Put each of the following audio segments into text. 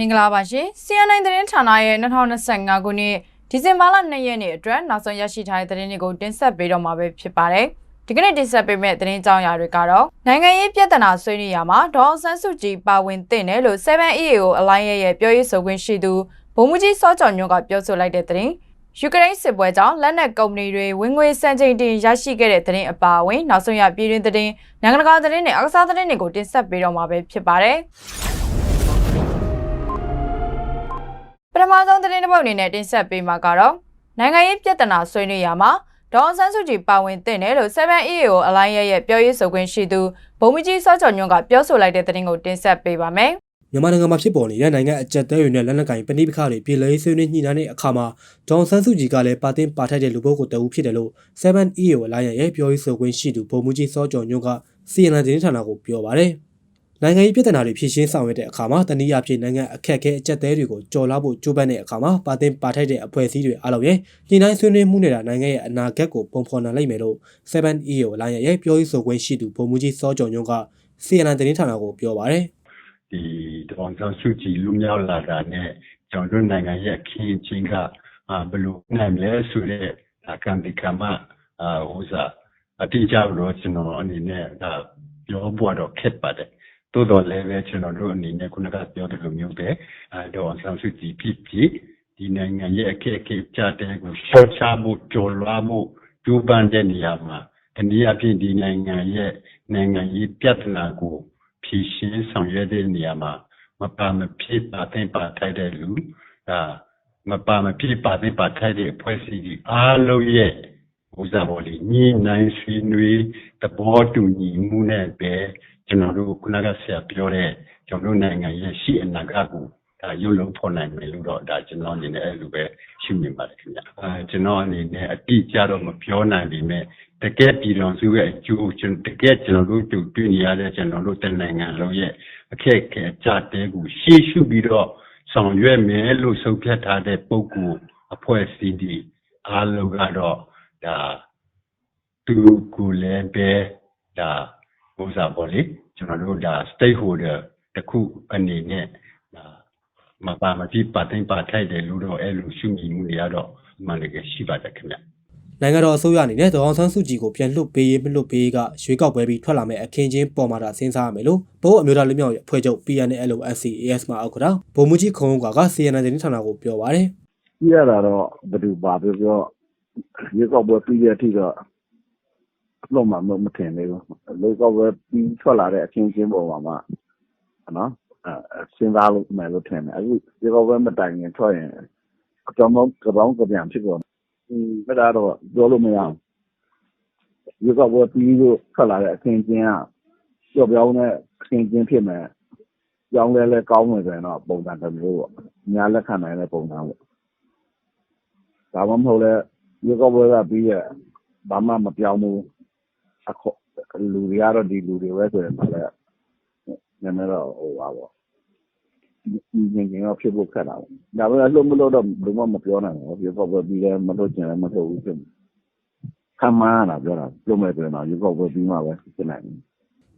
မင်္ဂလာပါရှင်။ CNN သတင်းဌာနရဲ့2025ခုနှစ်ဒီဇင်ဘာလ2ရက်နေ့အတွက်နောက်ဆုံးရရှိထားတဲ့သတင်းတွေကိုတင်ဆက်ပေးတော့မှာပဲဖြစ်ပါတယ်။ဒီကနေ့တင်ဆက်ပေးမယ့်သတင်းကြောင်းရာတွေကတော့နိုင်ငံရေးပြဿနာဆွေးနွေးရာမှာဒေါအောင်ဆန်းစုကြည်ပါဝင်သင့်တယ်လို့ 7EAO အလိုင်းရဲ့ရဲ့ပြောရေးဆိုခွင့်ရှိသူဗိုလ်မှူးကြီးစောကျော်ညွန့်ကပြောဆိုလိုက်တဲ့သတင်းယူကရိန်းစစ်ပွဲကြောင့်လက်နက်ကုမ္ပဏီတွေဝင်ငွေစံချိန်တင်ရရှိခဲ့တဲ့သတင်းအပါအဝင် နောက်ဆုံးရပြည်တွင်းသတင်းနိုင်ငံတကာသတင်းနဲ့အကစားသတင်းတွေကိုတင်ဆက်ပေးတော့မှာပဲဖြစ်ပါတယ်။ ထမဆုံးသတင်းတစ်ပုဒ်အနေနဲ့တင်ဆက်ပေးမှာကတော့နိုင်ငံရေးပြဿနာဆွေးနွေးရာမှာဒေါအောင်ဆန်းစုကြည်ပါဝင်တဲ့တယ်လို့ 7EAO အလိုင်းရဲ့ရဲ့ပြောရေးဆိုခွင့်ရှိသူဗိုလ်မှူးကြီးစောကျော်ညွန့်ကပြောဆိုလိုက်တဲ့သတင်းကိုတင်ဆက်ပေးပါမယ်။မြန်မာနိုင်ငံမှာဖြစ်ပေါ်နေတဲ့နိုင်ငံအကြက်တဲတွေနဲ့လက်နက်ကင်ပဏိပခါတွေပြည်လဲဆွေးနွေးညှိနှိုင်းတဲ့အခါမှာဒေါန်ဆန်းစုကြည်ကလည်းပါတင်ပါထိုက်တဲ့လူပုဂ္ဂိုလ်တဦးဖြစ်တယ်လို့ 7EO အလိုင်းရဲ့ပြောရေးဆိုခွင့်ရှိသူဗိုလ်မှူးကြီးစောကျော်ညွန့်က CNN သတင်းဌာနကိုပြောပါတယ်။ နိုင်ငံရေးပြည်ထနာတွေဖြည့်ရှင်းဆောင်ရွက်တဲ့အခါမှာတနည်းအားဖြင့်နိုင်ငံအခက်အခဲအကြက်တဲတွေကိုကြော်လာဖို့ကြိုးပမ်းတဲ့အခါမှာပါတင်ပါထိုက်တဲ့အဖွဲ့အစည်းတွေအားလုံးရဲ့ညှိနှိုင်းဆွေးနွေးမှုနေတာနိုင်ငံရဲ့အနာဂတ်ကိုပုံဖော်နိုင်လိမ့်မယ်လို့ 7EO အလိုင်းရဲ့ပြောရေးဆိုခွင့်ရှိသူဗိုလ်မှူးကြီးစောကျော်ညွန့်က CNN သတင်းဌာနကိုပြောပါတယ်။ဒီတောင်ဆောင်စုကြည်လူမြောက်လာတာနဲ့ကျွန်တော်တို့နိုင်ငံရဲ့အခင်းအကျင်းကအာဘယ်လိုနိုင်လဲဆိုတဲ့အကန့်ဒီကမအာဟိုစားအတိအကျတော့ကျွန်တော်အနေနဲ့ဒါပြောဖို့တော့ခက်ပါတယ် တိုးတော်လည်းပဲကျွန်တော်တို့အနေနဲ့ခုနကပြောတဲ့လိုမျိုးပဲအဲတော့ဆောင်စုကြည်ဖြစ်ဖြစ်ဒီနိုင်ငံရဲ့အခက်အခဲကြတဲ့ကိုရှော့ချမှုကြော်လွှားမှုကျိုးပန်းတဲ့နေရာမှာတနည်းအားဖြင့်ဒီနိုင်ငံရဲ့နိုင်ငံရေးပြဿနာကိုဖြေရှင်းဆောင်ရွက်တဲ့နေရာမှာမပါမဖြစ်ပါတဲ့ပါထိုက်တဲ့လူဒါမပါမဖြစ်ပါတဲ့ပါထိုက်တဲ့အဖွဲ့အစည်းကြီးအားလုံးရဲ့ဥစားပေါ်လေညီနိုင်ဆွေးနွေးသဘောတူညီမှုနဲ့ပဲ ကျွန်တော်တို့ခုနကဆရာပြောတဲ့ကျွန်တော်တို့နိုင်ငံရဲ့ရှိအနာဂတ်ကိုဒါရုပ်လုံးဖော်နိုင်မယ်လို့တော့ဒါကျွန်တော်အနေနဲ့အဲ့လိုပဲရှုမြင်ပါတယ်ခင်ဗျအဲကျွန်တော်အနေနဲ့အတိအကျတော့မပြောနိုင်ပေမဲ့တကယ်ပြည်တော်စုရဲ့အကျိုးကျွန်တကယ်ကျွန်တော်တို့တူတွေ့နေရတဲ့ကျွန်တော်တို့တနိုင်ငံလုံးရဲ့အခက်အခဲအကြတဲကိုရှေ့ရှုပြီးတော့ဆောင်ရွက်မယ်လို့ဆုံးဖြတ်ထားတဲ့ပုံကူအဖွဲ့အစည်းဒီအားလုံးကတော့ဒါသူကိုလည်းပဲဒါ ဥစားပေါ့လေကျွန်တော်တို့ဒါ stakeholder တခုအနေနဲ့ဒါမပါမဖြစ်ပါတိုင်းပါထိုက်တယ်လို့တော့အဲ့လိုရှုမြင်မှုတွေကတော့မှန်တကယ်ရှိပါတယ်ခင်ဗျနိုင်ငံတော်အစိုးရအနေနဲ့ဒေါအောင်ဆန်းစုကြည်ကိုပြန်လွှတ်ပေးရေးမလွှတ်ပေးရေးကရွေးကောက်ပွဲပြီးထွက်လာမယ့်အခင်းချင်းပေါ်မှာတာစဉ်းစားရမယ်လို့ဘိုးအမျိုးသားလူမျိုးရဲ့အဖွဲ့ချုပ် PNLOSCAS မှာအောက်ကတာဗိုလ်မှူးကြီးခုံးကက CNN သတင်းဌာနကိုပြောပါတယ်ကြည့်ရတာတော့ဘယ်သူပါပြောပြောရေကောက်ပွဲပြီးတဲ့အထိတော့အ လုံးမမမထင်သေးဘူးလေကောက်ပွဲပြီးထွက်လာတဲ့အခင်းချင်းပေါ်မှာမှနော်အဲစဉ်းစားလို့မယ်လို့ထင်တယ်အခုရေကောက်ပွဲမတိုင်ခင်ထွက်ရင်အကြောင်းကောင်းကပောင်းကပြန်ဖြစ်ကုန်อืมအဲ့ဒါတော့ပြောလို့မရဘူးရေကောက်ပွဲပြီးလို့ထွက်လာတဲ့အခင်းချင်းကကြောက်ပြောင်းတဲ့အခင်းချင်းဖြစ်မယ်ကြောင်းလဲလဲကောင်းမယ်ဆိုရင်တော့ပုံစံတစ်မျိုးပေါ့ညာလက်ခံနိုင်တဲ့ပုံစံပေါ့ဒါမှမဟုတ်လဲရေကောက်ပွဲကပြီးရဘာမှမပြောင်းဘူးအခု လူတွေကတော့ ဒီလူတွေပဲဆိုရင်တော့လည်းနည်းနည်းတော့ ဟိုပါပေါ့ဒီငင်းငင်းတော့ ဖြစ်ဖို့ ခက်တာပေါ့ ဒါပေမဲ့လှုပ်မလို့တော့ ဘယ်မှ မပြောနိုင်ဘူးရေကောက်ပွဲပြီးလဲမလို့ကျင်လည်း မလို့ဘူးဖြစ်ခံမရတာ ပြောတာပြုံးမဲ့ဆိုရင်တော့ရေကောက်ပွဲပြီးမှပဲ ဖြစ်နိုင်တယ်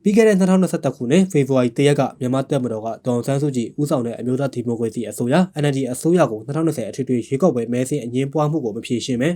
ပြီးခဲ့တဲ့2021ခုနှစ် ဖေဖော်ဝါရီတရက်က မြန်မာတပ်မတော်က ဒေါန်ဆန်းစုကြည် ဦးဆောင်တဲ့ အမျိုးသားဒီမိုကရေစီအစိုးရ NLD အစိုးရကို2020အထွေထွေရွေးကောက်ပွဲ မဲဆင်းအငင်းပွားမှုကို မဖြေရှင်းပဲ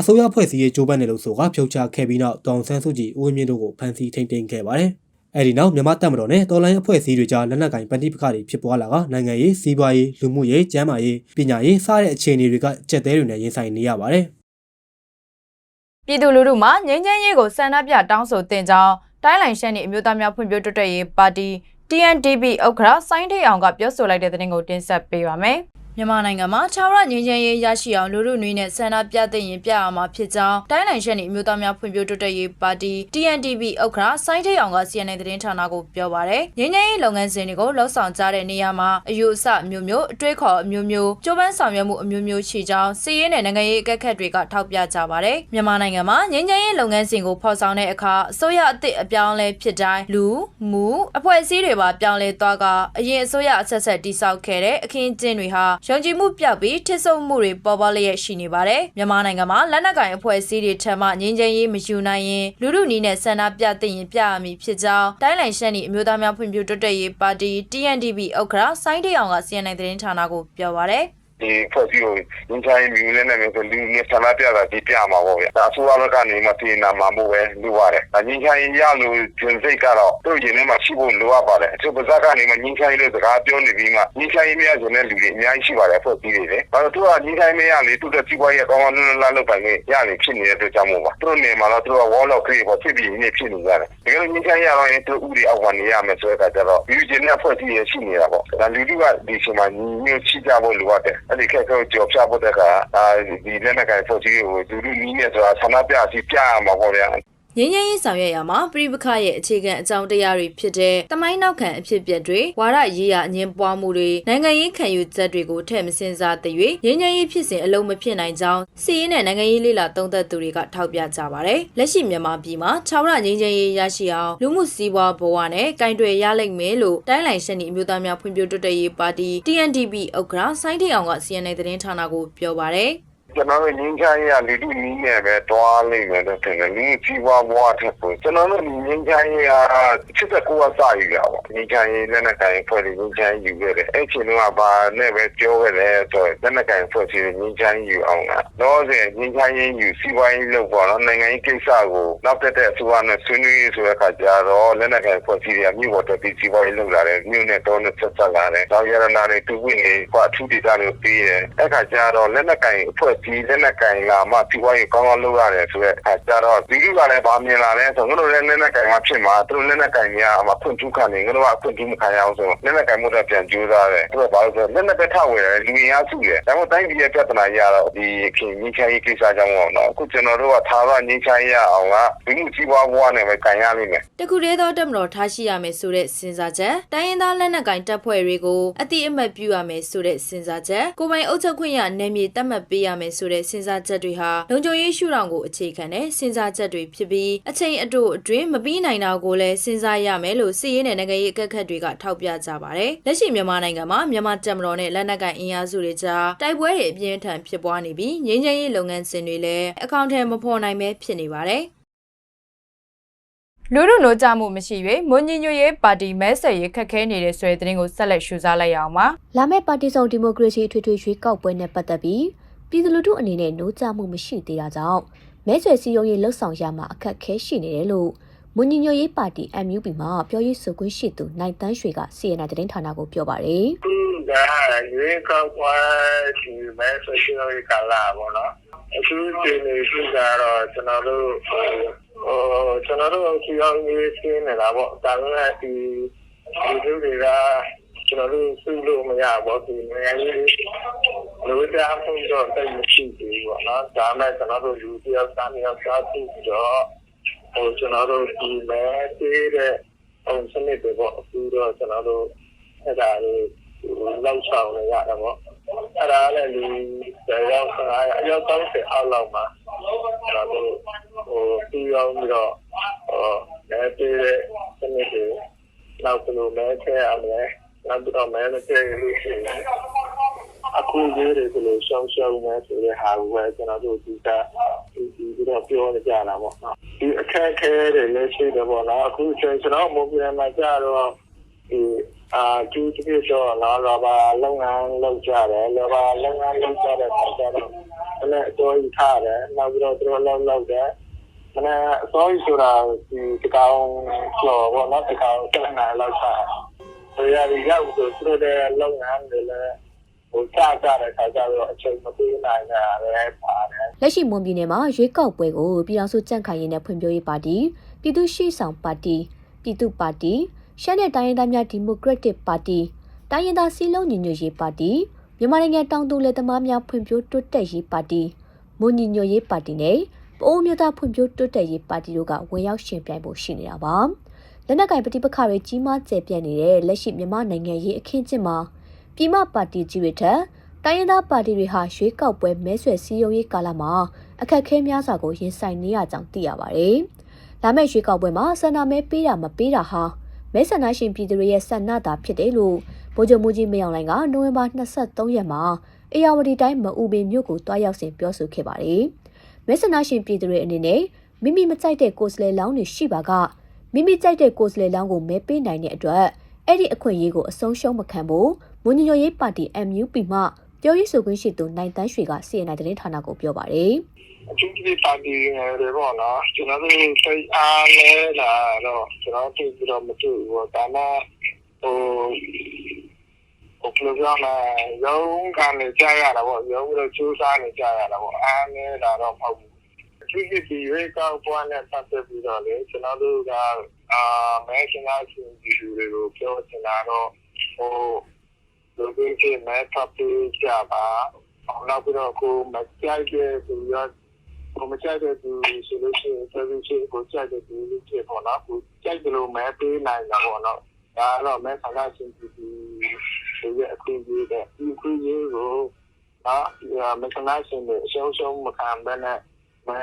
အစိုးရဖွဲ့စည်းရေးကြိုးပမ်းတယ်လို့ဆိုကဖြုတ်ချခဲ့ပြီးနောက်ဒေါန်ဆန်းစုကြည်ဦးဝင်းမြင့်တို့ကိုဖမ်းဆီးထိန်းသိမ်းခဲ့ပါတယ်။အဲဒီနောက်မြန်မာတပ်မတော်နဲ့တော်လိုင်းအဖွဲ့အစည်းတွေကြားလက်နက်ကင်ပဋိပက္ခတွေဖြစ်ပွားလာကနိုင်ငံရေးစီးပွားရေးလူမှုရေးကျန်းမာရေးပညာရေးစတဲ့အခြေအနေတွေကကြက်သေးတွေနဲ့ရင်ဆိုင်နေရပါတယ်။ပြည်သူလူထုမှငြိမ်းချမ်းရေးကိုဆန္ဒပြတောင်းဆိုတင်ကြောင်းတိုင်းလိုင်ရှန်နေအမျိုးသားများဖွံ့ဖြိုးတိုးတက်ရေးပါတီ TNDP ဥက္ကဋ္ဌစိုင်းထေအောင်ကပြောဆိုလိုက်တဲ့သတင်းကိုတင်ဆက်ပေးပါမယ်။ မြန်မာနိုင်ငံမှာခြားရငြိမ်းချမ်းရေးရရှိအောင်လူလူနွေးနဲ့ဆန္ဒပြသိရင်ပြအောင်မှာဖြစ်ကြောင်းတိုင်းနိုင်ရှက်နေအမျိုးသားများဖွံ့ဖြိုးတိုးတက်ရေးပါတီ TNDP ဥက္ကဋ္ဌစိုင်းထေအောင်က CNN သတင်းဌာနကိုပြောပါရယ်ငြိမ်းချမ်းရေးလုပ်ငန်းစဉ်တွေကိုလှုပ်ဆောင်ကြတဲ့နေရာမှာအယူအဆအမျိုးမျိုးအတွေးခေါ်အမျိုးမျိုးကြိုးပမ်းဆောင်ရွက်မှုအမျိုးမျိုးရှိကြောင်းစီးရဲနဲ့နိုင်ငံရေးအကက်ခတ်တွေကထောက်ပြကြပါရယ်မြန်မာနိုင်ငံမှာငြိမ်းချမ်းရေးလုပ်ငန်းစဉ်ကိုဖော်ဆောင်တဲ့အခါအစိုးရအသစ်အပြောင်းလဲဖြစ်တိုင်းလူမှုအဖွဲ့အစည်းတွေပါပြောင်းလဲသွားကအရင်အစိုးရအဆက်ဆက်တိစောက်ခဲ့တဲ့အခင်းကျင်းတွေဟာရယုံကြည်မှုပြောက်ပြီးထစ်ဆုပ်မှုတွေပေါ်ပေါက်လျက်ရှိနေပါတယ်မြန်မာနိုင်ငံမှာလက်နက်ကိုင်အဖွဲ့အစည်းတွေထံမှငြိမ်းချမ်းရေးမယူနိုင်ရင်လူလူနီးနဲ့ဆန္ဒပြသိရင်ပြရမည်ဖြစ်ကြောင်းတိုင်းလိုင်ရှန်နီအမျိုးသားများဖွံ့ဖြိုးတိုးတက်ရေးပါတီ TNDP ဥက္ကဋ္ဌစိုင်းတေးအောင်က CNN သတင်းဌာနကိုပြောပါတယ် ဒီဖွဲ့စည်းကိုငင်းချိုင်းမြူလဲနေမျိုးဆိုလူနဲ့ဆန္ဒပြတာဒီပြမှာပေါ့ဗျာဒါအစိုးရဘက်ကနေမှပြင်နာမှာမို့ပဲလူပါတယ်ဒါငင်းချိုင်းရလို့ဂျင်စိတ်ကတော့တို့ရင်ထဲမှာရှိဖို့လိုအပ်ပါတယ်အချို့ပါဇက်ကနေမှငင်းချိုင်းလို့စကားပြောနေပြီးမှငင်းချိုင်းမရဆိုတဲ့လူတွေအများကြီးရှိပါတယ်ဖွဲ့စည်းတွေလေဘာလို့သူကငင်းချိုင်းမရလေသူတို့စီးပွားရေးအကောင်းကောင်းလွတ်လပ်လုပ်ပိုင်နေရနေဖြစ်နေတဲ့အတွက်ကြောင့်မို့ပါသူတို့နေမှာတော့သူတို့က wall of create ပေါ့ဖြစ်ပြီးနေဖြစ်နေကြတယ်တကယ်လို့ငင်းချိုင်းရတော့ရင်သူဥတွေအောက်ကနေရမယ်ဆိုတဲ့အခါကျတော့ယူဂျင်နဲ့ဖွဲ့စည်းရရှိနေတာပေါ့ဒါလူလူကဒီချိန်မှာညီညွတ်ချိကြဖို့လိုအပ်တယ်အဲ့ဒီခက်ခဲကြော်ဖြတ်ဖို့တက်ကအာဒီလက်နက်ကိုင်ဖွဲ့စည်းကိုလူလူနီးနေဆိုတာဆန္ဒပြစီပြရမှာပေါ့ဗျာ ငင်းငင်းရေးဆောင်ရွက်ရမှာပြည်ပခရဲ့အခြေခံအကြောင်းတရားတွေဖြစ်တဲ့တမိုင်းနောက်ခံအဖြစ်အပျက်တွေဝါရရေးရအငင်းပွားမှုတွေနိုင်ငံရေးခံယူချက်တွေကိုထည့်မစင်စားတဲ့၍ငင်းငင်းရေးဖြစ်စဉ်အလုံးမဖြစ်နိုင်ကြောင်းစီးရင်နဲ့နိုင်ငံရေးလေလာသုံးသက်သူတွေကထောက်ပြကြပါတယ်လက်ရှိမြန်မာပြည်မှာခြောက်ရငင်းငင်းရေးရရှိအောင်လူမှုစီးပွားဘဝနဲ့ကင်တွယ်ရလိမ့်မယ်လို့တိုင်းလိုင်ရှန်နီအမျိုးသားများဖွံ့ဖြိုးတိုးတက်ရေးပါတီ TNDP ဥက္ကဋ္ဌစိုင်းထေအောင်က CNN သတင်းဌာနကိုပြောပါတယ် ကျွန်တော်တို့ငင်းချိုင်းရလူလူနီးနေပဲတွားလိမ့်မယ်လို့ထင်တယ်လူကြီးပွားဘွားထက်ကိုကျွန်တော်တို့ငင်းချိုင်းရစစ်တဲ့ကိုယ်ကစယူရပါငင်းချိုင်းလက်နက်ကိုင်ဖွဲ့ပြီးငင်းချိုင်းယူခဲ့တယ်အဲ့ချိန်တော့ဗာနဲ့ပဲပြောခဲ့တယ်ဆိုတော့လက်နက်ကိုင်ဖွဲ့ပြီးငင်းချိုင်းယူအောင်လားတော့ဆိုငင်းချိုင်းရင်ယူစီးပွားရေးလုပ်ပေါ့နော်နိုင်ငံရေးကိစ္စကိုနောက်တက်တဲ့အစိုးရနဲ့ဆွေးနွေးရေးဆိုတဲ့အခါကျတော့လက်နက်ကိုင်ဖွဲ့ပြီးရမြို့ပေါ်တက်ပြီးစီးပွားရေးလုပ်လာတယ်မြို့နဲ့တော့နဲ့ဆက်ဆက်လာတယ်တော့ရရနာတွေတူဝင်နေကွာအထူးဒေသတွေပေးတယ်အဲ့ခါကျတော့လက်နက်ကိုင်အဖွဲ့ဒီလက်နက်ကင်လာမှစီးပွားရေးကောင်းကောင်းလုပ်ရတယ်ဆိုတော့အဲကြတော့ဒီလူကလည်းဗာမြင်လာတယ်ဆိုတော့ငါတို့လည်းလက်နက်ကင်မှဖြစ်မှာသူတို့လက်နက်ကင်များအမှဖွင့်ထူးခံနေငါတို့ကအဖွင့်ထူးမခံရအောင်ဆိုတော့လက်နက်ကင်မှုတော့ပြန်ကြိုးစားတယ်သူကဘာလို့ဆိုလက်နက်ပဲထဝယ်တယ်လူရင်းစုတယ်ဒါမှမဟုတ်တိုင်းပြည်ရဲ့ပြဿနာရတော့ဒီခင်ငင်းချရေးကိစ္စကြောင့်ပေါ့နော်အခုကျွန်တော်တို့ကသာဝငင်းချရေးရအောင်ကဒီမှုကြီးပွားဘဝနဲ့ပဲကင်ရလိမ့်မယ်တခုတည်းသောတက်မတော်ထားရှိရမယ်ဆိုတဲ့စဉ်းစားချက်တိုင်းရင်းသားလက်နက်ကင်တပ်ဖွဲ့တွေကိုအတိအမှတ်ပြုရမယ်ဆိုတဲ့စဉ်းစားချက်ကိုယ်ပိုင်အုပ်ချုပ်ခွင့်ရနယ်မြေတတ်မှတ်ပေးရမယ်ဆိုတဲ့စဉ်းစားချက်တွေဟာလုံခြုံရေးရှုထောင့်ကိုအခြေခံတဲ့စဉ်းစားချက်တွေဖြစ်ပြီးအချိန်အတိုအတွင်းမပြီးနိုင်တာကိုလည်းစဉ်းစားရမယ်လို့စီးရဲတဲ့နိုင်ငံရေးအကက်ခတ်တွေကထောက်ပြကြပါတယ်လက်ရှိမြန်မာနိုင်ငံမှာမြန်မာတက်မတော်နဲ့လက်နက်ကင်အင်အားစုတွေကြားတိုက်ပွဲတွေအပြင်းအထန်ဖြစ်ပွားနေပြီးငြိမ်းချမ်းရေးလုပ်ငန်းစဉ်တွေလည်းအကောင့်ထဲမဖော်နိုင်ပဲဖြစ်နေပါတယ်လူလူနိုးကြမှုမရှိ၍မွန်ညညွရေးပါတီမဲဆွယ်ရေးခက်ခဲနေတဲ့ဆွဲတဲ့တင်ကိုဆက်လက်ရှုစားလိုက်ရအောင်ပါလာမယ့်ပါတီစုံဒီမိုကရေစီထွေထွေရွေးကောက်ပွဲနဲ့ပတ်သက်ပြီး ပြည်သူလူထုအနေနဲ့နှိုးကြမှုမရှိသေးတာကြောင့်မဲဆွယ်စည်းရုံးရေးလှုပ်ဆောင်ရမှာအခက်အခဲရှိနေတယ်လို့မွန်ညညွရေးပါတီ MUP မှာပြောရေးဆိုခွင့်ရှိသူနိုင်တန်းရွှေက CNN သတင်းဌာနကိုပြောပါတယ်။ခုကရွေးကောက်ပွဲဒီမဲဆွေးနွေးကာလာပေါ့နော်အခုဒီနေ့ရှိကတော့ကျွန်တော်တို့ဟိုကျွန်တော်တို့စီအောင်ရေးရှင်းနေတာပေါ့ဒါပေမဲ့ဒီဒီလူတွေကကျွန်တော်တို့စုလို့မရဘူးဒီနေရာကြီး လူသားမှုတော့တိတ်မရှိဘူးပေါ့နော်ဒါမဲ့ကျွန်တော်တို့လူတယောက်သားမျိုးသားစုတော့ဟိုကျွန်တော်တို့ဒီမဲသေးတဲ့ပုံစံတွေပေါ့အခုတော့ကျွန်တော်တို့အဲ့ဒါလေးလောက်ဆောင်နေရတာပေါ့အဲ့ဒါလည်းလူရောက်စားအရောက်တော့ဆက်အောင်လောက်မှာကျွန်တော်တို့ဟိုပြီးအောင်ပြီးတော့ဟိုမဲသေးတဲ့စနစ်တွေနောက်ဘယ်လိုမဲချဲအောင်လဲနောက်ပြီးတော့မဲမချဲလို့ရှိရင် အခုရေးတယ်ဘယ်လိုရှောင်းရှောင်းမဲဆိုတဲ့ဟာကိုပဲကျွန်တော်တို့ဒီကဒီဒီတော့ပြောနေကြတာပေါ့နော်ဒီအခက်အခဲတွေလည်းရှိတယ်ပေါ့နော်အခုကျွန်တော်မိုးပြန်မှာကြတော့ဒီအာကျူးတပြည့်တော့လာလာပါလုပ်ငန်းလုပ်ကြတယ်လာပါလုပ်ငန်းလုပ်ကြတဲ့ခါကျတော့လည်းအတော်ကြီးထားတယ်နောက်ပြီးတော့သူတို့လောက်လောက်တယ်မနေ့အစောကြီးဆိုတာဒီတကောင်ကျော်ပေါ့နော်တကောင်စနေလောက်ထားတယ်ဒါရည်ရောက်ဆိုသူတို့ရဲ့လုပ်ငန်းတွေလည်း ဟိုကြကြတဲ့ခါကျတော့အချိန်မပေးနိုင်တာလည်းပါတယ်လက်ရှိမွန်ပြည်နယ်မှာရွေးကောက်ပွဲကိုပြည်ထောင်စုကြံ့ခိုင်ရေးနဲ့ဖွံ့ဖြိုးရေးပါတီပြည်သူ့ရှေ့ဆောင်ပါတီပြည်သူ့ပါတီရှမ်းနယ်တိုင်းရင်းသားများဒီမိုကရက်တစ်ပါတီတိုင်းရင်းသားစည်းလုံးညီညွတ်ရေးပါတီမြန်မာနိုင်ငံတောင်သူလယ်သမားများဖွံ့ဖြိုးတိုးတက်ရေးပါတီမွန်ညီညွတ်ရေးပါတီနဲ့ပအိုးမျိုးသားဖွံ့ဖြိုးတိုးတက်ရေးပါတီတို့ကဝင်ရောက်ရှင်ပြိုင်ဖို့ရှိနေတာပါလက်နက်ကင်ပဋိပက္ခတွေကြီးမားကျယ်ပြန့်နေတဲ့လက်ရှိမြန်မာနိုင်ငံရေးအခင်းကျင်းမှာ ပြည်မပါတီကြီးတွေထက်တိုင်းရင်းသားပါတီတွေဟာရွေးကောက်ပွဲမဲဆွယ်စည်းရုံးရေးကာလမှာအခက်အခဲများစွာကိုရင်ဆိုင်နေရကြောင်းသိရပါတယ်။လာမယ့်ရွေးကောက်ပွဲမှာဆန္ဒမဲပေးတာမပေးတာဟာမဲဆန္ဒရှင်ပြည်သူတွေရဲ့ဆန္ဒတာဖြစ်တယ်လို့ဗဗိုလ်ချုပ်မှုကြီးမင်းအောင်လှိုင်ကနိုဝင်ဘာ23ရက်မှာအေယာဝတီတိုင်းမအူပင်မြို့ကိုတွားရောက်စဉ်ပြောဆိုခဲ့ပါတယ်။မဲဆန္ဒရှင်ပြည်သူတွေအနေနဲ့မိမိမကြိုက်တဲ့ကိုယ်စားလှယ်လောင်းတွေရှိပါကမိမိကြိုက်တဲ့ကိုယ်စားလှယ်လောင်းကိုမဲပေးနိုင်တဲ့အတွက် အဲ့ဒီအခွင့်အရေးကိုအဆုံးရှုံးမခံဖို့မွန်ညညရေးပါတီ MUP မှပြောရေးဆိုခွင့်ရှိသူနိုင်တန်းရွှေက CNN သတင်းဌာနကိုပြောပါတယ်။အထူးသဖြင့်ပါတီငယ်တွေပေါ့နော်ကျွန်တော်တို့စိတ်အားနဲ့လာတော့ကျွန်တော်တို့ပြီးတော့မတွေ့ဘူးပေါ့ဒါမှဟိုဟိုပြောပြမယ်ရုံးကနေကြားရတာပေါ့ရုံးပြီးတော့စူးစမ်းနေကြရတာပေါ့အားနဲ့လာတော့မဟုတ်ဘူးအထူးသဖြင့်ရွေးကောက်ပွဲနဲ့ပတ်သက်ပြီးတော့လေကျွန်တော်တို့က အာမဲရှင်သားရှင်ဒီလူတွေကိုပြောချင်တာတော့ဟိုလူတွေကမဲဖတ်ပြီးကြပါနောက်ပြီးတော့ကိုမကြိုက်တဲ့သူရောကိုမကြိုက်တဲ့သူဆိုလို့ရှိရင်ဆက်ပြီးရှိကိုကြိုက်တဲ့သူလို့ဖြစ်ပေါ်တော့ကိုကြိုက်တယ်လို့မဲပေးနိုင်တာပေါ့နော်ဒါတော့မဲဆန္ဒရှင်ပြည်သူတွေရဲ့အခွင့်အရေးတဲ့ဒီအခွင့်အရေးကိုဟာမဲဆန္ဒရှင်တွေအရှုံးရှုံးမခံဘဲနဲ့မဲ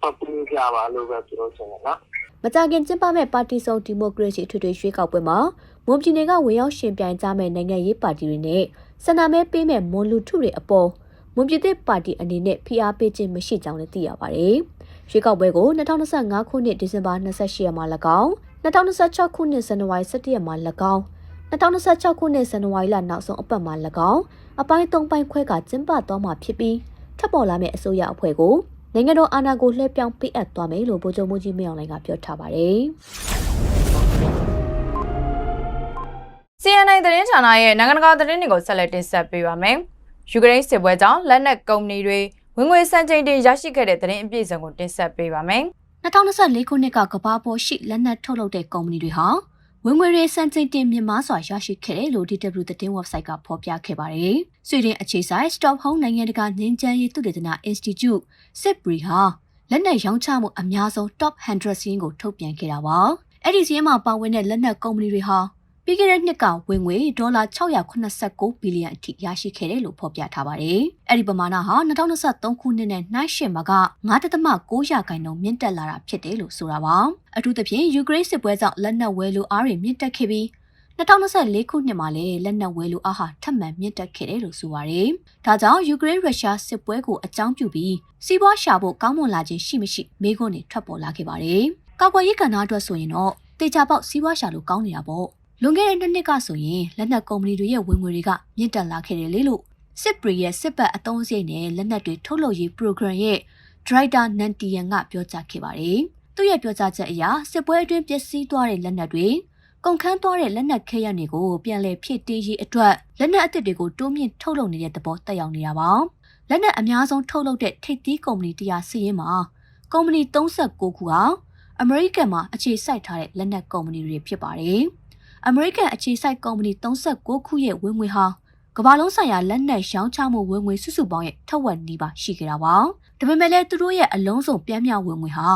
ဖတ်ပြီးကြပါလို့ပဲပြောချင်တယ်နော် မကြခင်ကျင်းပမဲ့ပါတီစုံဒီမိုကရေစီထွေထွေရွေးကောက်ပွဲမှာမွန်ပြည်နယ်ကဝင်ရောက်ရှင်ပြိုင်ကြမဲ့နိုင်ငံရေးပါတီတွေနဲ့စန္ဒမဲပေးမဲ့မွန်လူထုတွေအပေါ်မွန်ပြည်သစ်ပါတီအနေနဲ့ဖိအားပေးခြင်းမရှိကြောင်းလည်းသိရပါတယ်။ရွေးကောက်ပွဲကို2025ခုနှစ်ဒီဇင်ဘာ28ရက်မှာ၎င်း2026ခုနှစ်ဇန်နဝါရီ17ရက်မှာ၎င်း2026ခုနှစ်ဇန်နဝါရီလနောက်ဆုံးအပတ်မှာ၎င်းအပိုင်း၃ပိုင်းခွဲကကျင်းပသွားမှာဖြစ်ပြီးထပ်ပေါ်လာမယ့်အစိုးရအဖွဲ့ကို နိုင်ငံတော်အာဏာကိုလှည့်ပြောင်းပေးအပ်သွားမယ်လို့ဗိုလ်ချုပ်မှုကြီးမင်းအောင်လှိုင်ကပြောထားပါတယ်။ CNN သတင်းဌာနရဲ့နိုင်ငံတကာသတင်းတွေကိုဆက်လက်တင်ဆက်ပေးပါမယ်။ယူကရိန်းစစ်ပွဲကြောင့်လက်နက်ကုမ္ပဏီတွေဝင်ငွေစံချိန်တင်ရရှိခဲ့တဲ့သတင်းအပြည့်အစုံကိုတင်ဆက်ပေးပါမယ်။2024ခုနှစ်ကကမ္ဘာပေါ်ရှိလက်နက်ထုတ်လုပ်တဲ့ကုမ္ပဏီတွေဟာ ဝင်ငွေတွေစံချိန်တင်မြင့်မားစွာရရှိခဲ့တယ်လို့ DW သတင်း website ကဖော်ပြခဲ့ပါတယ်။ဆွေဒင်အခြေစိုက် Stockholm နိုင်ငံတကာငင်းချမ်းရေးသုတေသန Institute SIPRI ဟာလက်နက်ရောင်းချမှုအများဆုံး Top 100စီးရင်ကိုထုတ်ပြန်ခဲ့တာပါ။အဲ့ဒီစီးရင်မှာပါဝင်တဲ့လက်နက်ကုမ္ပဏီတွေဟာ ပြီးခဲ့တဲ့နှစ်ကဝင်ငွေဒေါ်လာ689ဘီလီယံအထိရရှိခဲ့တယ်လို့ဖော်ပြထားပါတယ်။အဲ့ဒီပမာဏဟာ2023ခုနှစ်နဲ့နှိုင်းယှဉ်မှာက9.9ရာခိုင်နှုန်းမြင့်တက်လာတာဖြစ်တယ်လို့ဆိုတာပါ။အထူးသဖြင့်ယူကရိန်းစစ်ပွဲကြောင့်လက်နက်ဝယ်လိုအားတွေမြင့်တက်ခဲ့ပြီး2024ခုနှစ်မှာလည်းလက်နက်ဝယ်လိုအားဟာထပ်မံမြင့်တက်ခဲ့တယ်လို့ဆိုပါတယ်။ဒါကြောင့်ယူကရိန်းရုရှားစစ်ပွဲကိုအကြောင်းပြုပြီးစီးပွားရှာဖို့ကောင်းမွန်လာခြင်းရှိမရှိမေးခွန်းတွေထွက်ပေါ်လာခဲ့ပါတယ်။ကာကွယ်ရေးကဏ္ဍအတွက်ဆိုရင်တော့တေချာပေါက်စီးပွားရှာလို့ကောင်းနေတာပေါ့။ လွန်ခဲ့တဲ့နှစ်နှစ်ကဆိုရင်လက်နက်ကုမ္ပဏီတွေရဲ့ဝင်ငွေတွေကမြင့်တက်လာခဲ့တယ်လေလို့စစ်ပရီရဲ့စစ်ပတ်အသုံးစရိတ်နဲ့လက်နက်တွေထုတ်လုပ်ရေး program ရဲ့ Director Nantian ကပြောကြားခဲ့ပါတယ်။သူ့ရဲ့ပြောကြားချက်အရစစ်ပွဲအတွင်းပျက်စီးသွားတဲ့လက်နက်တွေကုန်ခန်းသွားတဲ့လက်နက်ခဲယမ်းတွေကိုပြန်လည်ဖြည့်တင်းရေးအတွက်လက်နက်အသစ်တွေကိုတိုးမြင့်ထုတ်လုပ်နေတဲ့သဘောတက်ရောက်နေတာပါ။လက်နက်အများဆုံးထုတ်လုပ်တဲ့ထိပ်သီးကုမ္ပဏီတရားစီရင်မှာကုမ္ပဏီ39ခုကအမေရိကန်မှာအခြေစိုက်ထားတဲ့လက်နက်ကုမ္ပဏီတွေဖြစ်ပါတယ်။ အမေရိကန်အခြေစိုက်ကုမ္ပဏီ39ခုရဲ့ဝင်ငွေဟာကမ္ဘာလုံးဆိုင်ရာလက်နက်ရောင်းချမှုဝင်ငွေစုစုပေါင်းရဲ့ထက်ဝက်နီးပါးရှိခဲ့တာပါ။ဒါပေမဲ့လည်းသူတို့ရဲ့အလုံးစုံပြန်မြောက်ဝင်ငွေဟာ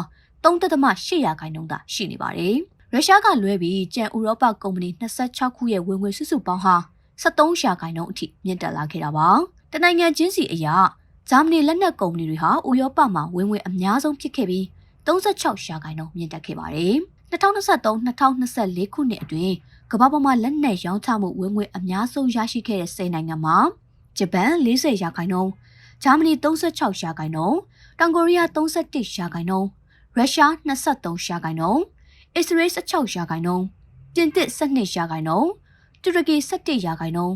3.8ရာခိုင်နှုန်းသာရှိနေပါတယ်။ရုရှားကလွဲပြီးကျန်ဥရောပကုမ္ပဏီ26ခုရဲ့ဝင်ငွေစုစုပေါင်းဟာ73ရာခိုင်နှုန်းအထိမြင့်တက်လာခဲ့တာပါ။တနိုင်ငံချင်းစီအရာဂျာမနီလက်နက်ကုမ္ပဏီတွေဟာဥရောပမှာဝင်ငွေအများဆုံးဖြစ်ခဲ့ပြီး36ရာခိုင်နှုန်းမြင့်တက်ခဲ့ပါတယ်။2023-2024ခုနှစ်အတွင်း ကမ္ဘာပေါ်မှာလက်နက်ရောင်းချမှုဝင်ငွေအများဆုံးရရှိခဲ့တဲ့10နိုင်ငံမှာဂျပန်40ရာခိုင်နှုန်းဂျာမနီ36ရာခိုင်နှုန်းတောင်ကိုရီးယား31ရာခိုင်နှုန်းရုရှား23ရာခိုင်နှုန်းအစ္စရေး16ရာခိုင်နှုန်းပြင်သစ်12ရာခိုင်နှုန်းတူရကီ17ရာခိုင်နှုန်း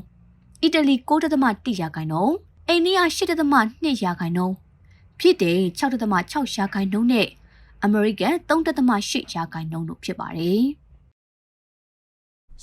အီတလီ9.1ရာခိုင်နှုန်းအိန္ဒိယ8.2ရာခိုင်နှုန်းဖြစ်တဲ့6.6ရာခိုင်နှုန်းနဲ့အမေရိကန်3.8ရာခိုင်နှုန်းတို့ဖြစ်ပါတယ်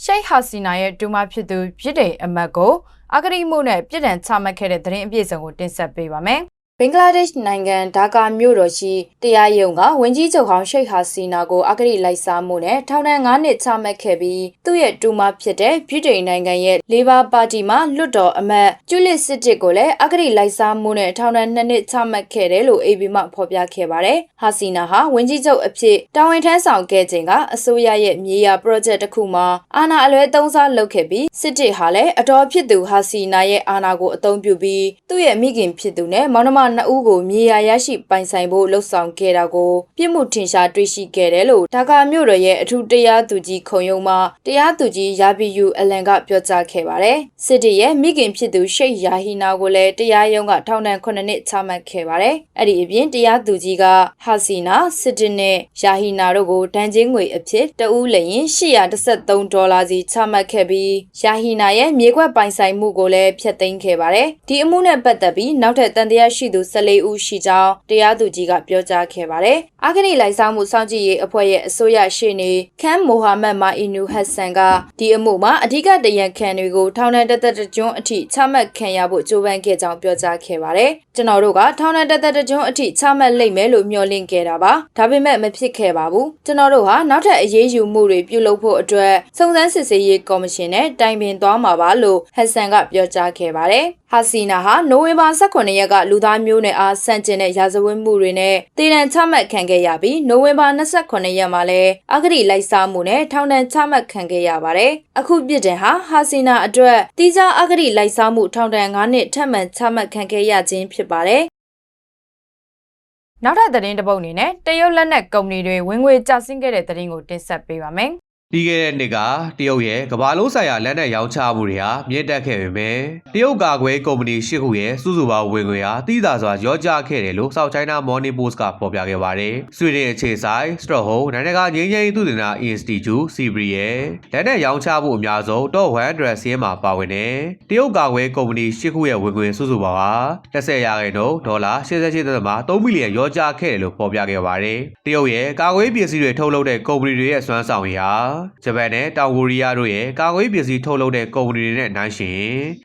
ရှိတ်ဟာစီနာရဲ့ဒူမာဖြစ်သူပြည်တိုင်အမတ်ကိုအဂရိမှုနဲ့ပြည်တံချမှတ်ခဲ့တဲ့သတင်းအပြည့်အစုံကိုတင်ဆက်ပေးပါမယ်။ ဘင်္ဂလားဒေ့ရှ်နိုင်ငံဒါကာမြို့တော်ရှိတရားရုံးကဝန်ကြီးချုပ်ဟောင်းရှိတ်ဟာစီနာကိုအဂရိလိုက်စားမှုနဲ့ထောင်ဒဏ်9နှစ်ချမှတ်ခဲ့ပြီးသူ့ရဲ့တူမဖြစ်တဲ့ပြည်တိုင်နိုင်ငံရဲ့လေဘာပါတီမှလွတ်တော်အမတ်ကျူလစ်စစ်တစ်ကိုလည်းအဂရိလိုက်စားမှုနဲ့ထောင်ဒဏ်2နှစ်ချမှတ်ခဲ့တယ်လို့ AB မှဖော်ပြခဲ့ပါတယ်။ဟာစီနာဟာဝန်ကြီးချုပ်အဖြစ်တာဝန်ထမ်းဆောင်ခဲ့ခြင်းကအစိုးရရဲ့မြေယာ project တစ်ခုမှာအာဏာအလွဲသုံးစားလုပ်ခဲ့ပြီးစစ်တစ်ဟာလည်းအတော်ဖြစ်သူဟာစီနာရဲ့အာဏာကိုအသုံးပြုပြီးသူ့ရဲ့မိခင်ဖြစ်သူနဲ့မောင်နှမ2ဦးကိုမြေယာရရှိပိုင်ဆိုင်ဖို့လှုံ့ဆော်ခဲ့တာကိုပြစ်မှုထင်ရှားတွေ့ရှိခဲ့တယ်လို့ဒါကာမြို့တော်ရဲ့အထူးတရားသူကြီးခုံရုံးမှတရားသူကြီးယာဘီယူအလန်ကပြောကြားခဲ့ပါတယ်။စစ်တီရဲ့မိခင်ဖြစ်သူရှိတ်ယာဟီနာကိုလည်းတရားရုံးကထောင်ဒဏ်9နှစ်ချမှတ်ခဲ့ပါတယ်။အဲ့ဒီအပြင်တရားသူကြီးကဟာစီနာစစ်တီနဲ့ယာဟီနာတို့ကိုဒဏ်ချင်းငွေအဖြစ်တဦးလျင်813ဒေါ်လာစီချမှတ်ခဲ့ပြီးယာဟီနာရဲ့မြေခွက်ပိုင်ဆိုင်မှုကိုလည်းဖျက်သိမ်းခဲ့ပါတယ်။ဒီအမှုနဲ့ပတ်သက်ပြီးနောက်ထပ်တန်တရားရှိသူ14ဦးရှိကြောင်းတရားသူကြီးကပြောကြားခဲ့ပါတယ်။အာဂနိလိုက်ဆောင်မှုစောင့်ကြည့်ရေးအဖွဲ့ရဲ့အစိုးရရှေ့နေခမ်မိုဟာမက်မာအီနူဟတ်ဆန်ကဒီအမှုမှာအဓိကတရန်ခံတွေကိုထောင်ဒဏ်တစ်သက်တစ်ကျွန်းအထိချမှတ်ခံရဖို့ကြိုးပမ်းခဲ့ကြောင်းပြောကြားခဲ့ပါတယ်။ကျွန်တော်တို့ကထောင်ဒဏ်တစ်သက်တစ်ကျွန်းအထိချမှတ်လိမ့်မယ်လို့မျှော်လင့်ခဲ့တာပါ။ဒါပေမဲ့မဖြစ်ခဲ့ပါဘူး။ကျွန်တော်တို့ဟာနောက်ထပ်အရေးယူမှုတွေပြုလုပ်ဖို့အတွက်စုံစမ်းစစ်ဆေးရေးကော်မရှင်နဲ့တိုင်ပင်သွားမှာပါလို့ဟတ်ဆန်ကပြောကြားခဲ့ပါတယ်။ဟာစီနာဟာနိုဝင်ဘာ18ရက်ကလူသားမျိုးနွယ်အားဆန့်ကျင်တဲ့ရာဇဝတ်မှုတွေနဲ့တည်တံ့ချမှတ်ခံခဲ့ရပြီးနိုဝင်ဘာ28ရက်မှာလည်းအဂတိလိုက်စားမှုနဲ့ထောင်ဒဏ်ချမှတ်ခံခဲ့ရပါတယ်။အခုပြစ်ဒဏ်ဟာဟာစီနာအတွက်တီးခြားအဂတိလိုက်စားမှုထောင်ဒဏ်9နှစ်ထပ်မံချမှတ်ခံခဲ့ရခြင်းဖြစ်ပါတယ်။နောက်ထပ်သတင်းတစ်ပုဒ်အနေနဲ့တရုတ်လက်နက်ကုမ္ပဏီတွေဝင်ငွေကျဆင်းခဲ့တဲ့သတင်းကိုတင်ဆက်ပေးပါမယ်။ ပြီးခဲ့တဲ့နှစ်ကတရုတ်ရဲ့ကမ္ဘာလုံးဆိုင်ရာလက်နက်ရောင်းချမှုတွေဟာမြင့်တက်ခဲ့ပေမဲ့တရုတ်ကာကွယ်ကုမ္ပဏီ၈ခုရဲ့စုစုပေါင်းဝင်ငွေဟာတိသာစွာရော့ကျခဲ့တယ်လို့ South China Morning Post ကဖော်ပြခဲ့ပါတယ်။ဆွေဒင်အခြေဆိုင် Stockholm နိုင်ငံတကာငြိမ်းချမ်းရေးသုတေသန Institute (CBRI) ရဲ့လက်နက်ရောင်းချမှုအများဆုံး Top 100စီးမှာပါဝင်တဲ့တရုတ်ကာကွယ်ကုမ္ပဏီ၈ခုရဲ့ဝင်ငွေစုစုပေါင်းဟာ10ရာခိုင်နှုန်းဒေါ်လာ88.3ဘီလီယံရော့ကျခဲ့တယ်လို့ဖော်ပြခဲ့ပါတယ်။တရုတ်ရဲ့ကာကွယ်ပစ္စည်းတွေထုတ်လုပ်တဲ့ကုမ္ပဏီတွေရဲ့စွမ်းဆောင်ရည်ဟာဂျပန်နဲ့တောင်ကိုရီးယားတို့ရဲ့ကာကွယ်ပစ္စည်းထုတ်လုပ်တဲ့ကုမ္ပဏီတွေနဲ့နှိုင်းယှဉ်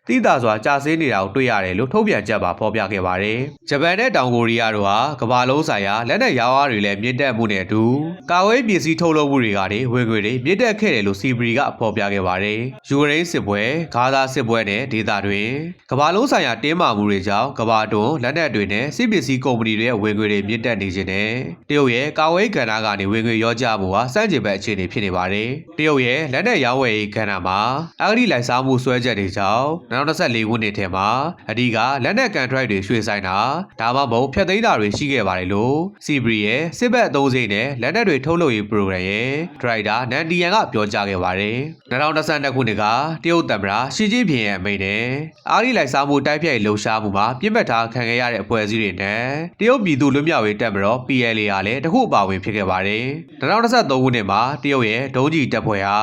တိသာစွာကျဆင်းနေတာကိုတွေ့ရတယ်လို့ထုတ်ပြန်ချက်ပါဖော်ပြခဲ့ပါတယ်။ဂျပန်နဲ့တောင်ကိုရီးယားတို့ဟာကမ္ဘာလုံးဆိုင်ရာလက်နက်ရောင်းအားတွေလည်းမြင့်တက်မှုနဲ့အတူကာကွယ်ပစ္စည်းထုတ်လုပ်မှုတွေကနေဝင်ငွေတွေမြင့်တက်ခဲ့တယ်လို့စီဘရီကဖော်ပြခဲ့ပါတယ်။ယူကရိန်းစစ်ပွဲ၊ဂါဇာစစ်ပွဲနဲ့ဒေသတွင်ကမ္ဘာလုံးဆိုင်ရာတင်းမာမှုတွေကြောင့်ကမ္ဘာတွန်းလက်နက်တွေနဲ့စစ်ပစ္စည်းကုမ္ပဏီတွေရဲ့ဝင်ငွေတွေမြင့်တက်နေခြင်းနဲ့တရုတ်ရဲ့ကာကွယ်ကဏ္ဍကနေဝင်ငွေရောကျမှုဟာစန့်ကျင်ဘက်အခြေအနေဖြစ်နေပါတယ်။တရုတ်ရဲ့လက်နက်ရောင်းဝယ်ရေးကဏ္ဍမှာအဂတိလိုက်စားမှုဆွဲချက်တွေကြောင့်2024ခုနှစ်ထဲမှာအဓိကလက်နက်ကန်ထရိုက်တွေရွှေ့ဆိုင်တာဒါမှမဟုတ်ဖျက်သိမ်းတာတွေရှိခဲ့ပါတယ်လို့စီဘရီရဲ့စစ်ဘက်အသုံးစရိတ်နဲ့လက်နက်တွေထုတ်လုပ်ရေး program ရဲ့ဒရိုက်တာနန်တီယန်ကပြောကြားခဲ့ပါတယ်2022ခုနှစ်ကတရုတ်သမ္မတရှီကျင်းဖျင်ရဲ့အမိန့်နဲ့အဂတိလိုက်စားမှုတိုက်ဖျက်ရေးလှုံ့ဆော်မှုမှာပြစ်မှတ်ထားခံခဲ့ရတဲ့အဖွဲ့အစည်းတွေနဲ့တရုတ်ပြည်သူ့လွတ်မြောက်ရေးတပ်မတော် PLA ကလည်းတခုအပါဝင်ဖြစ်ခဲ့ပါတယ်2023ခုနှစ်မှာတရုတ်ရဲ့ဒုံးကျည်တပ်ဖွဲ့ဟာ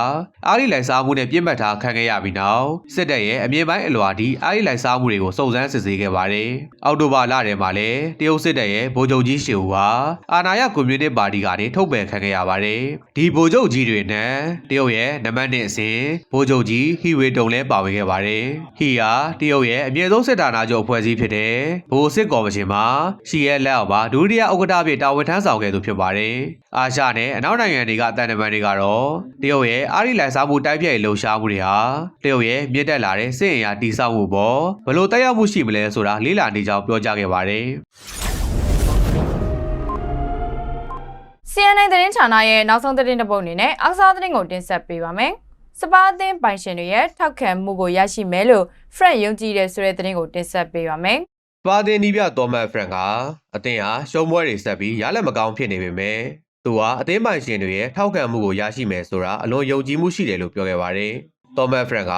အာရီလိုက်စားမှုနဲ့ပြစ်မှတ်ထားခံခဲ့ရပြီးနောက်စစ်တပ်ရဲ့အမြင့်ပိုင်းအလွာဒီအာရီလိုက်စားမှုတွေကိုစုံစမ်းစစ်ဆေးခဲ့ပါတယ်။အောက်တိုဘာလထဲမှာလည်းတရုတ်စစ်တပ်ရဲ့ဗိုလ်ချုပ်ကြီးရှေဟူဟာအာဏာရကွန်မြူနစ်ပါတီကနေထုတ်ပယ်ခံခဲ့ရပါတယ်။ဒီဗိုလ်ချုပ်ကြီးတွေနဲ့တရုတ်ရဲ့နံပါတ်1အစဉ်ဗိုလ်ချုပ်ကြီးဟီဝေတုံလည်းပါဝင်ခဲ့ပါတယ်။ဟီဟာတရုတ်ရဲ့အမြင့်ဆုံးစစ်ဌာနချုပ်အဖွဲ့အစည်းဖြစ်တဲ့ဗိုလ်စစ်ကော်မရှင်မှာရှီရဲ့လက်အောက်မှာဒုတိယဥက္ကဋ္ဌဖြစ်တာဝန်ထမ်းဆောင်ခဲ့သူဖြစ်ပါတယ်။အာရှနဲ့အနောက်နိုင်ငံတွေကတန်တမန်တွေကတော့တရုတ်ရဲ့အာရီလိုက်စားမှုတိုက်ပြိုင်လှုပ်ရှားမှုတွေဟာတရုတ်ရဲ့မြင့်တက်လာတဲ့စစ်အင်အားတိစောက်မှုပေါ်ဘယ်လိုတက်ရောက်မှုရှိမလဲဆိုတာလေ့လာနေကြောင်းပြောကြားခဲ့ပါတယ်။ CNN သတင်းဌာနရဲ့နောက်ဆုံးသတင်းတစ်ပုဒ်အနေနဲ့အားကစားသတင်းကိုတင်ဆက်ပေးပါမယ်။စပါအသင်းပိုင်ရှင်တွေရဲ့ထောက်ခံမှုကိုရရှိမယ်လို့ Fred ယုံကြည်တဲ့ဆိုတဲ့သတင်းကိုတင်ဆက်ပေးပါမယ်။ပါတင်နီးပြတော်မန်ဖရန်ကအသင်းဟာရှုံးပွဲတွေဆက်ပြီးရလက်မကောင်းဖြစ်နေပေမဲ့ သူဟာအသင်းပိုင်ရှင်တွေရဲ့ထောက်ခံမှုကိုရရှိမယ်ဆိုတာအလွန်ယုံကြည်မှုရှိတယ်လို့ပြောခဲ့ပါတယ်။တော်မန်ဖရန်က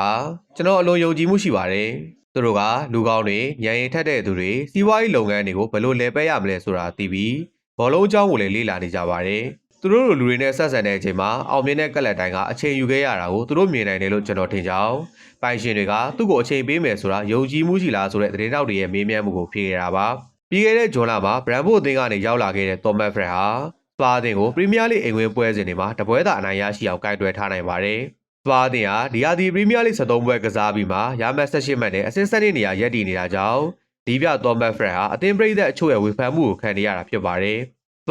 ကျွန်တော်အလွန်ယုံကြည်မှုရှိပါတယ်။သူတို့ကလူကောင်းတွေညံရင်ထက်တဲ့သူတွေစီးပွားရေးလုပ်ငန်းတွေကိုဘယ်လိုလဲပယ်ရမလဲဆိုတာသိပြီးဘောလုံးအကြောင်းကိုလည်းလေ့လာနေကြပါတယ်။သူတို့လိုလူတွေနဲ့ဆက်ဆံတဲ့အချိန်မှာအောင်မြင်တဲ့ကလပ်တိုင်းကအချိန်ယူခဲ့ရတာကိုသူတို့မြင်နိုင်တယ်လို့ကျွန်တော်ထင်ကြောင်းပိုင်ရှင်တွေကသူ့ကိုအချိန်ပေးမယ်ဆိုတာယုံကြည်မှုရှိလားဆိုတဲ့သတင်းတောက်တွေရဲ့မေးမြန်းမှုကိုဖြေခဲ့တာပါပြီးခဲ့တဲ့ဂျွန်လမှာဘရန်ဖို့အသင်းကနေရောက်လာခဲ့တဲ့တော်မတ်ဖရက်ဟာစ ပါအသင်းကိုပရီးမီးယားလိအိမ်ဝင်ပွဲစဉ်တွေမှာတပွဲသာအနိုင်ရရှိအောင်ကင်တွယ်ထားနိုင်ပါတယ်စပါအသင်းဟာဒီယာဒီပရီးမီးယားလိ73ပွဲကစားပြီးမှရမတ်18မှတ်နဲ့အဆင့်7နေရာရပ်တည်နေတာကြောင့်ဒီပြတော်မတ်ဖရက်ဟာအသင်းပရိသတ်အချို့ရဲ့ဝေဖန်မှုကိုခံနေရတာဖြစ်ပါတယ်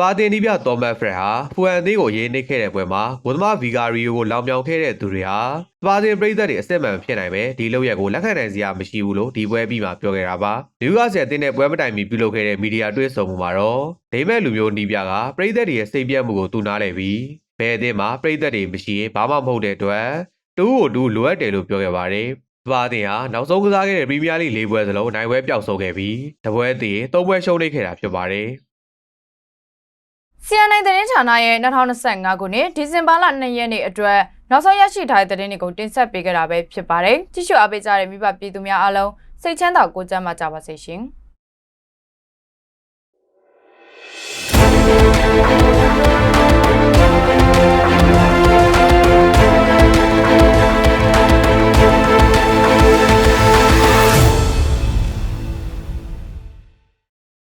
စပါတင်ဒီပြတော်မတ်ဖရက်ဟာဖူအန်သေးကိုရေးနှိပ်ခဲ့တဲ့ပွဲမှာဂိုသမဗီဂါရီယိုကိုလောင်ပြောင်ခဲ့တဲ့သူတွေဟာစပါတင်ပရိသတ်တွေအစစ်မှန်ဖြစ်နိုင်ပဲဒီလောက်ရက်ကိုလက်ခံနိုင်စရာမရှိဘူးလို့ဒီပွဲပြီးမှပြောခဲ့တာပါနယူကာဆယ်အသင်းနဲ့ပွဲမတိုင်မီပြုလုပ်ခဲ့တဲ့မီဒီယာတွေ့ဆုံမှုမှာတော့ဒိမက်လူမျိုးနီးပြကပရိသတ်တွေရဲ့စိတ်ပြတ်မှုကိုသူနားလည်ပြီးဘယ်အသင်းမှာပရိသတ်တွေမရှိရင်ဘာမှမဟုတ်တဲ့အတွက်တူးကိုတူးလိုအပ်တယ်လို့ပြောခဲ့ပါတယ်စပါတင်ဟာနောက်ဆုံးကစားခဲ့တဲ့ပရီးမီးယားလိ၄ပွဲစလုံးနိုင်ပွဲပျောက်ဆုံးခဲ့ပြီးတပွဲတည်၃ပွဲရှုံးနေခဲ့တာဖြစ်ပါတယ်။ CNN သတင်းဌာနရဲ့2025ခုနှစ်ဒီဇင်ဘာလ2ရက်နေ့အတွက်နောက်ဆုံးရရှိထားတဲ့သတင်းတွေကိုတင်ဆက်ပေးခဲ့တာပဲဖြစ်ပါတယ်။ကြည့်ရှုအားပေးကြတဲ့မိဘပြည်သူများအားလုံးစိတ်ချမ်းသာကိုယ်ကျန်းမာကြပါစေရှင်။